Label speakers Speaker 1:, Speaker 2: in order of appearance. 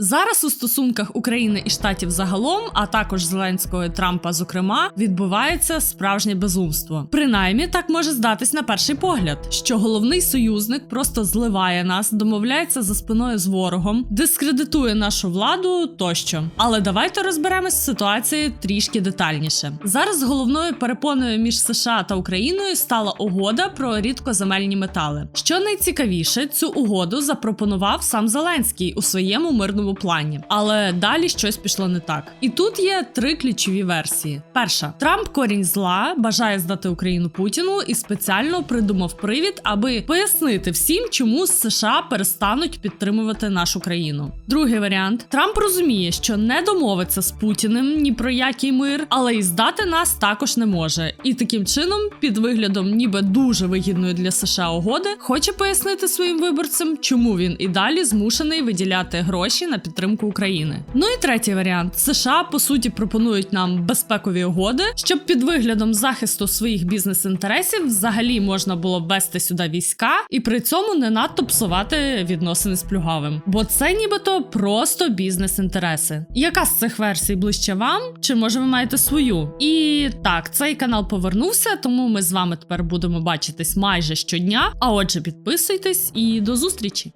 Speaker 1: Зараз у стосунках України і штатів загалом, а також Зеленського і Трампа, зокрема, відбувається справжнє безумство. Принаймні, так може здатись на перший погляд, що головний союзник просто зливає нас, домовляється за спиною з ворогом, дискредитує нашу владу тощо. Але давайте розберемось з ситуацією трішки детальніше. Зараз головною перепоною між США та Україною стала угода про рідкоземельні метали. Що найцікавіше, цю угоду запропонував сам Зеленський у своєму мирному плані. Але далі щось пішло не так. І тут є три ключові версії: перша Трамп корінь зла бажає здати Україну Путіну і спеціально придумав привід, аби пояснити всім, чому США перестануть підтримувати нашу країну. Другий варіант: Трамп розуміє, що не домовиться з Путіним ні про який мир, але і здати нас також не може. І таким чином, під виглядом, ніби дуже вигідної для США угоди, хоче пояснити своїм виборцям, чому він і далі змушений виділяти гроші на підтримку України. Ну і третій варіант: США по суті пропонують нам безпекові угоди, щоб під виглядом захисту своїх бізнес-інтересів взагалі можна було ввести сюди війська і при цьому не надто псувати відносини з плюгавим. Бо це нібито просто бізнес-інтереси. Яка з цих версій ближче вам? Чи може ви маєте свою? І так, цей канал повернувся, тому ми з вами тепер будемо бачитись майже щодня. А отже, підписуйтесь і до зустрічі!